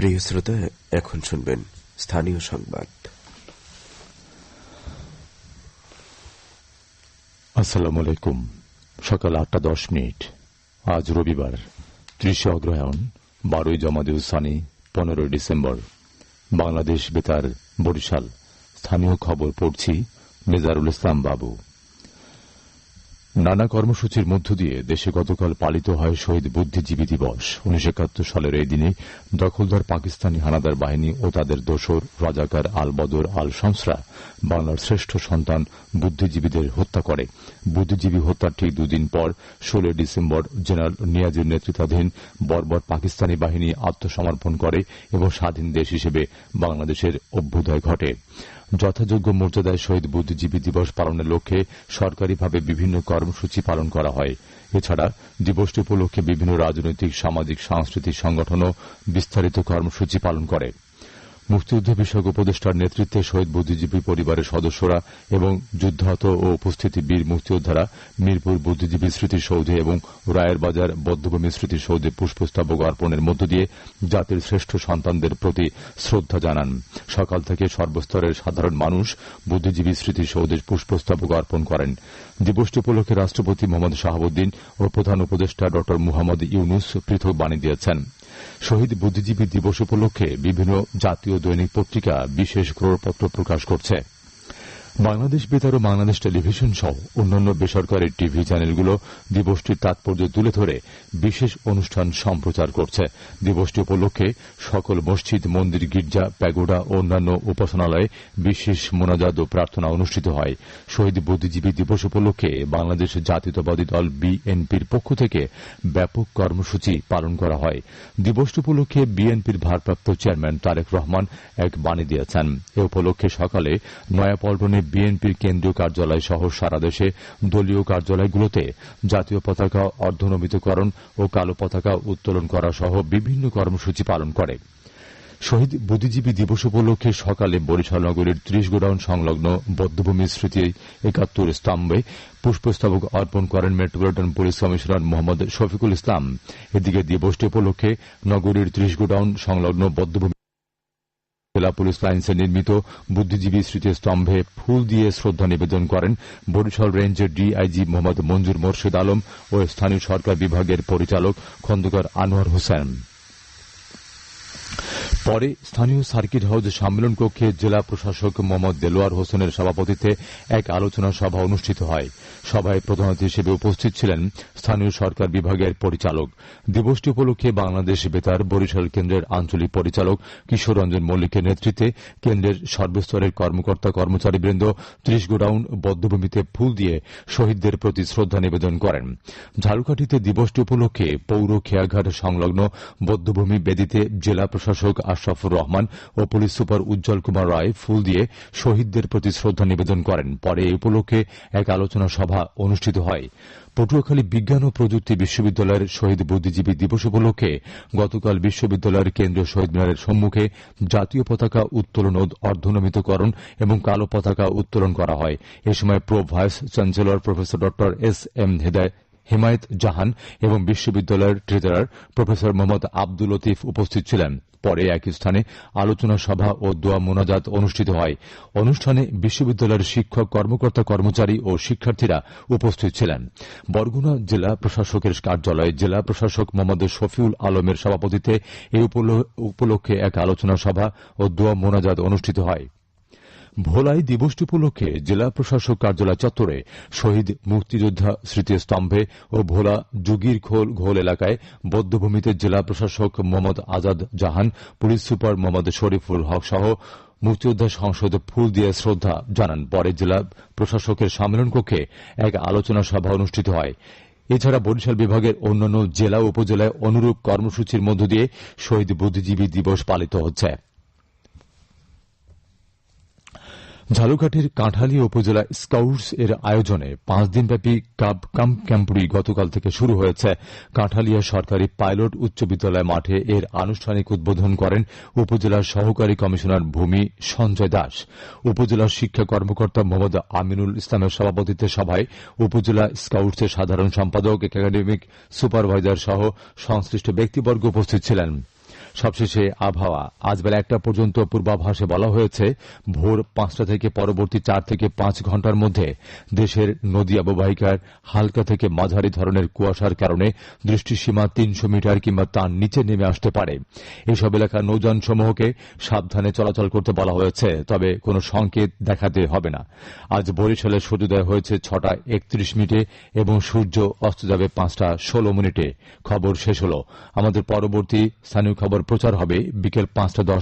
প্রিয় শ্রোতা, এখন শুনবেন স্থানীয় সংবাদ। আসসালামু আলাইকুম। সকাল আটটা দশ মিনিট। আজ রবিবার, ত্রিশে অগ্রহায়ণ, বারোই জমাদেউ সানি, পনেরোই ডিসেম্বর। বাংলাদেশ বেতার বরিশাল। স্থানীয় খবর পড়ছি মেজারুল ইসলাম বাবু। নানা কর্মসূচির মধ্য দিয়ে দেশে গতকাল পালিত হয় শহীদ বুদ্ধিজীবী দিবস। উনিশশো একাত্তর সালের এই দিনে দখলদার পাকিস্তানি হানাদার বাহিনী ও তাদের দোসর রাজাকার আল বদর আল সংসরা বাংলার শ্রেষ্ঠ সন্তান বুদ্ধিজীবীদের হত্যা করে। বুদ্ধিজীবী হত্যার ঠিক দুদিন পর ষোলোই ডিসেম্বর জেনারেল নিয়াজের নেতৃত্বাধীন বর্বর পাকিস্তানি বাহিনী আত্মসমর্পণ করে এবং স্বাধীন দেশ হিসেবে বাংলাদেশের অভ্যুদয় ঘটে। যথাযোগ্য মর্যাদায় শহীদ বুদ্ধিজীবী দিবস পালনের লক্ষ্যে সরকারিভাবে বিভিন্ন কর্মসূচি পালন করা হয়। এছাড়া দিবসটি উপলক্ষে বিভিন্ন রাজনৈতিক, সামাজিক, সাংস্কৃতিক সংগঠনও বিস্তারিত কর্মসূচি পালন করে। মুক্তিযুদ্ধ বিষয়ক উপদেষ্টার নেতৃত্বে শহীদ বুদ্ধিজীবী পরিবারের সদস্যরা এবং যুদ্ধাহত ও উপস্থিতি বীর মুক্তিযোদ্ধারা মিরপুর বুদ্ধিজীবী স্মৃতিসৌধে এবং রায়ের বাজার বদ্ধভূমি স্মৃতিসৌধে পুষ্পস্তবক অর্পণের মধ্য দিয়ে জাতির শ্রেষ্ঠ সন্তানদের প্রতি শ্রদ্ধা জানান। সকাল থেকে সর্বস্তরের সাধারণ মানুষ বুদ্ধিজীবী স্মৃতিসৌধে পুষ্পস্তবক অর্পণ করেন। দিবসটি উপলক্ষে রাষ্ট্রপতি মোহাম্মদ শাহাবুদ্দিন ও প্রধান উপদেষ্টা ড মুহাম্মদ ইউনুস পৃথক বাণী দিয়েছেন। শহীদ বুদ্ধিজীবী দিবস উপলক্ষে বিভিন্ন জাতীয় দৈনিক পত্রিকা বিশেষ গ্রহপত্র প্রকাশ করছে। বাংলাদেশ বেতার ও বাংলাদেশ টেলিভিশন সহ অন্যান্য বেসরকারি টিভি চ্যানেলগুলো দিবসটির তাৎপর্য তুলে ধরে বিশেষ অনুষ্ঠান সম্প্রচার করছে। দিবসটি উপলক্ষে সকল মসজিদ, মন্দির, গির্জা, প্যাগোডা ও অন্যান্য উপাসনালয়ে বিশেষ মোনাজাত ও প্রার্থনা অনুষ্ঠিত হয়। শহীদ বুদ্ধিজীবী দিবস উপলক্ষে বাংলাদেশ জাতীয়তাবাদী দল বিএনপির পক্ষ থেকে ব্যাপক কর্মসূচি পালন করা হয়। দিবসটি উপলক্ষে বিএনপির ভারপ্রাপ্ত চেয়ারম্যান তারেক রহমান এক বাণী দিয়েছেন। এ উপলক্ষে সকালে নয়াপল্টনে বিএনপির কেন্দ্রীয় কার্যালয় সহ সারা দেশে দলীয় কার্যালয়গুলোতে জাতীয় পতাকা অর্ধনমিতকরণ ও কালো পতাকা উত্তোলন করা সহ বিভিন্ন কর্মসূচি পালন করে। শহীদ বুদ্ধিজীবী দিবস উপলক্ষে সকালে বরিশাল নগরীর ত্রিশ গোডাউন সংলগ্ন বদ্ধভূমি স্মৃতি একাত্তর স্তম্ভে পুষ্পস্তবক অর্পণ করেন metropolitan police commissioner Mohammad Shafiqul Islam. এদিকে দিবসটি উপলক্ষে নগরীর ত্রিশ গোডাউন সংলগ্ন বদ্ধভূমি জেলা পুলিশ লাইন্সে নির্মিত বুদ্ধিজীবী স্মৃতিস্তম্ভে ফুল দিয়ে শ্রদ্ধা নিবেদন করেন বরিশাল রেঞ্জের ডিআইজি মোহাম্মদ মঞ্জুর মোর্শেদ আলম ও স্থানীয় সরকার বিভাগের পরিচালক খন্দকার আনোয়ার হোসেন। পরে স্থানীয় সার্কিট হাউস সম্মেলন কক্ষে জেলা প্রশাসক মোহাম্মদ দেলোয়ার হোসেনের সভাপতিত্বে এক আলোচনা সভা অনুষ্ঠিত হয়। সভায় প্রধান হিসেবে উপস্থিত ছিলেন স্থানীয় সরকার বিভাগের পরিচালক। দিবসটি উপলক্ষে বাংলাদেশ বেতার বরিশাল কেন্দ্রের আঞ্চলিক পরিচালক কিশোর রঞ্জন মল্লিকের নেতৃত্বে কেন্দ্রের সর্বস্তরের কর্মকর্তা কর্মচারীবৃন্দ ত্রিশ গোডাউন বদ্ধভূমিতে ফুল দিয়ে শহীদদের প্রতি শ্রদ্ধা নিবেদন করেন। ঝালকাঠিতে দিবসটি উপলক্ষে পৌর খেয়াঘাট সংলগ্ন বদ্ধভূমি বেদিতে জেলা প্রশাসক আশরাফুর রহমান ও পুলিশ সুপার উজ্জ্বল কুমার রায় ফুল দিয়ে শহীদদের প্রতি শ্রদ্ধা নিবেদন করেন। পরে এ উপলক্ষে এক আলোচনা সভা অনুষ্ঠিত হয়। পটুয়াখালী বিজ্ঞান ও প্রযুক্তি বিশ্ববিদ্যালয়ের শহীদ বুদ্ধিজীবী দিবস উপলক্ষে গতকাল বিশ্ববিদ্যালয়ের কেন্দ্রীয় শহীদ মিনারের সম্মুখে জাতীয় পতাকা উত্তোলন ও অর্ধনমিতকরণ এবং কালো পতাকা উত্তোলন করা হয়। এ সময় প্রো ভাইস চ্যান্সেলর প্রফেসর ড এস এম হেদায় হেমায়ত জাহান এবং বিশ্ববিদ্যালয়ের ট্রেজারার প্রফেসর মোহাম্মদ আব্দুল লতিফ উপস্থিত ছিলেন। পরে একই স্থানে আলোচনা সভা ও দোয়া মোনাজাত অনুষ্ঠিত হয়। অনুষ্ঠানে বিশ্ববিদ্যালয়ের শিক্ষক, কর্মকর্তা, কর্মচারী ও শিক্ষার্থীরা উপস্থিত ছিলেন। বরগুনা জেলা প্রশাসকের কার্যালয়ে জেলা প্রশাসক মোহাম্মদ শফিউল আলমের সভাপতিত্বে এই উপলক্ষে এক আলোচনা সভা ও দোয়া মোনাজাত অনুষ্ঠিত হয়। ভোলাই দিবসটি উপলক্ষে জেলা প্রশাসক কার্যালয় চত্বরে শহীদ মুক্তিযোদ্ধা স্মৃতিস্তম্ভে ও ভোলা যুগির খোল ঘোল এলাকায় বদ্ধভূমিতে জেলা প্রশাসক মোহাম্মদ আজাদ জাহান, পুলিশ সুপার মোহাম্মদ শরীফুল হক সহ মুক্তিযোদ্ধা সংসদে ফুল দিয়ে শ্রদ্ধা জানান। পরে জেলা প্রশাসকের সম্মেলন কক্ষে এক আলোচনা সভা অনুষ্ঠিত হয়। এছাড়া বরিশাল বিভাগের অন্যান্য জেলা উপজেলায় অনুরূপ কর্মসূচির মধ্য দিয়ে শহীদ বুদ্ধিজীবী দিবস পালিত হচ্ছে। ঝালুঘাটের কাঁঠালী উপজেলা স্কাউটস এর আয়োজনে পাঁচ দিনব্যাপী কাব কাম ক্যাম্পুরি গতকাল থেকে শুরু হয়েছে। কাঁঠালিয়া সরকারি পাইলট উচ্চ বিদ্যালয় মাঠে এর আনুষ্ঠানিক উদ্বোধন করেন উপজেলার সহকারী কমিশনার ভূমি সঞ্জয় দাস। উপজেলার শিক্ষা কর্মকর্তা মোহাম্মদ আমিনুল ইসলামের সভাপতিত্বে সভায় উপজেলা স্কাউটসের সাধারণ সম্পাদক, একাডেমিক সুপারভাইজার সহ সংশ্লিষ্ট ব্যক্তিবর্গ উপস্থিত ছিলেন। সবশেষে আবহাওয়া। আজ বেলা একটা পর্যন্ত পূর্বাভাসে বলা হয়েছে, ভোর পাঁচটা থেকে পরবর্তী চার থেকে পাঁচ ঘণ্টার মধ্যে দেশের নদী অববাহিকার হালকা থেকে মাঝারি ধরনের কুয়াশার কারণে দৃষ্টিসীমা তিনশো মিটার কিংবা তার নিচে নেমে আসতে পারে। এসব এলাকার নৌযান সমূহকে সাবধানে চলাচল করতে বলা হয়েছে, তবে কোনো সংকেত দেখাতে হবে না। আজ বরিশালে সূর্যোদয় হয়েছে ছটা একত্রিশ মিনিটে এবং সূর্য অস্ত যাবে পাঁচটা ষোলো মিনিটে। খবর শেষ হল। আমাদের পরবর্তী স্থানীয় খবর প্রচার হবে বিকেল পাঁচটা দশ